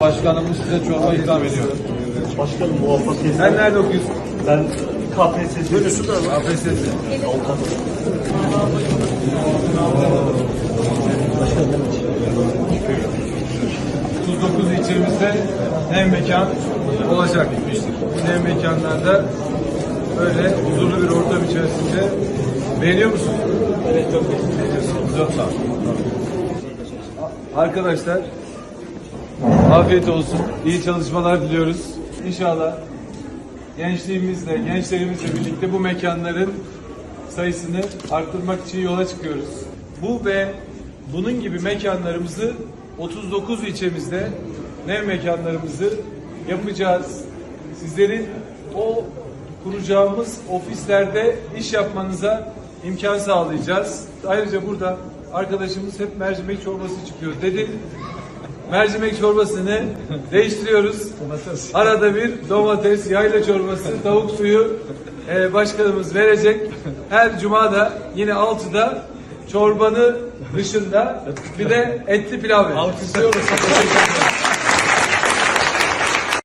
Başkanımız size çorba ikram ediyor. Başkanım muvaffakiyet. Sen nerede okuyorsun? Ben KPSS. Bölüsü de var. KPSS. Avukat. 39 ilçemizde ev mekan olacak. Ev mekanlarda böyle huzurlu bir ortam içerisinde beğeniyor musun? Evet çok beğeniyorsun. Çok sağ. Arkadaşlar afiyet olsun. İyi çalışmalar diliyoruz. İnşallah gençliğimizle, gençlerimizle birlikte bu mekanların sayısını arttırmak için yola çıkıyoruz. Bu ve bunun gibi mekanlarımızı 39 ilçemizde nev mekanlarımızı yapacağız. Sizlerin o kuracağımız ofislerde iş yapmanıza imkan sağlayacağız. Ayrıca burada arkadaşımız hep mercimek çorbası çıkıyor dedi. Mercimek çorbasını değiştiriyoruz. Arada bir domates, yayla çorbası, tavuk suyu e, başkanımız verecek. Her cuma da yine 6'da çorbanı dışında bir de etli pilav verecek. Alkışlıyoruz.